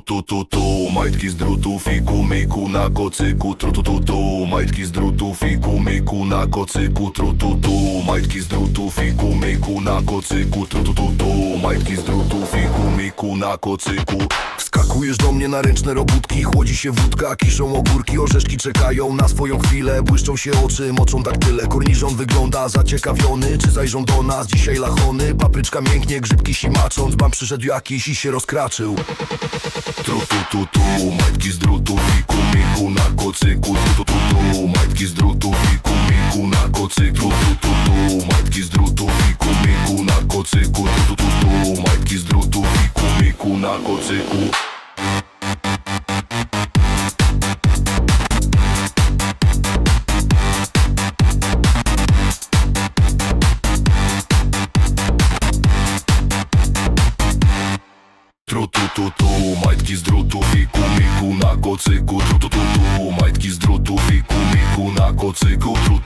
Tru tu tu majtki z drutów i kumiku na kocyku Tru tu tu. Majtki z drutów i kumiku na kocyku Tru tu. Majtki z drutów i kumiku na kocyku Tru tu tu. Majtki z drutów i kumiku na kocyku. Wskakujesz do mnie na ręczne robótki Chłodzi się wódka, kiszą ogórki Orzeszki czekają na swoją chwilę. Błyszczą się oczy, moczą daktyle Korniżon wygląda zaciekawiony. Czy zajrzą do nas dzisiaj lachony? Papryczka mięknie, grzybki simacząc. Bam przyszedł jakiś i się rozkraczył tu tu tu, majtki z drutów i kumiku na kocyku Tru tu tu tu, majtki z drutów i kumiku na kocyku tu tu tu, majtki z drutów i kumiku na kocyku Tru tu tu tu, majtki z drutów i kumiku na kocyku tu tu tu, majtki z drutów i kumiku na kocyku Tru tu majtki z drutów i kumiku na kocyku Tru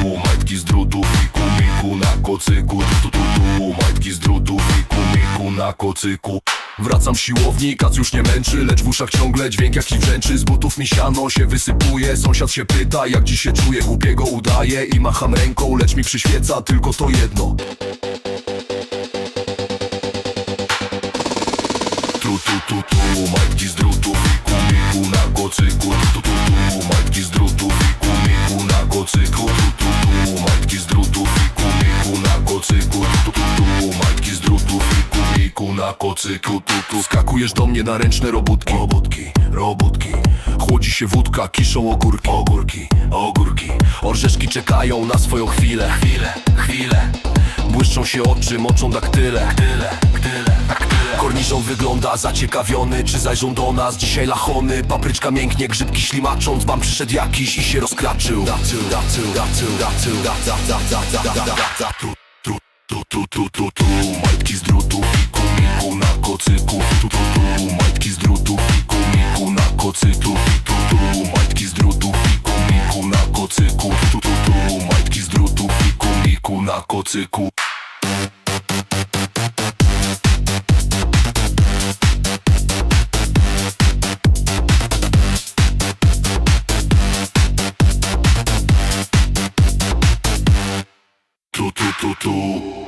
tu majtki z drutów i kumiku na kocyku Tru tu majtki z drutów i kumiku na kocyku. Wracam z siłowni, kac już nie męczy Lecz w uszach ciągle dźwięk jaki wrzęczy Z butów mi siano się wysypuje Sąsiad się pyta jak dziś się czuję Głupiego udaję i macham ręką Lecz mi przyświeca tylko to jedno drutów kumiku na kocyku tu tu tu, majtki z drutów kumiku na kocyku Tru tu tu, majtki z drutów kumiku na kocyku Tru tu tu, majtki z drutów kumiku na kocyku. Tu tu skakujesz do mnie na ręczne robótki. Robótki, robótki. Chłodzi się wódka, kiszą ogórki. Ogórki, ogórki. Orzeszki czekają na swoją chwilę. Chwilę, chwilę. Błyszczą się oczy, moczą daktyle. Tyle, tyle, tyle Korniżon wygląda zaciekawiony Czy zajrzą do nas dzisiaj lachony? Papryczka mięknie, grzybki ślimacząc Wam przyszedł jakiś i się rozkraczył. Tu, tu, tu, tu, tu, Majtki z drutów i kumiku na kocyku. Tu, tu, tu, majtki z drutów i kumiku na kocyku. Tu, tu, majtki z drutów i kumiku na kocyku. Tu, tu, tu, majtki z drutów i kumiku na kocyku Tutu.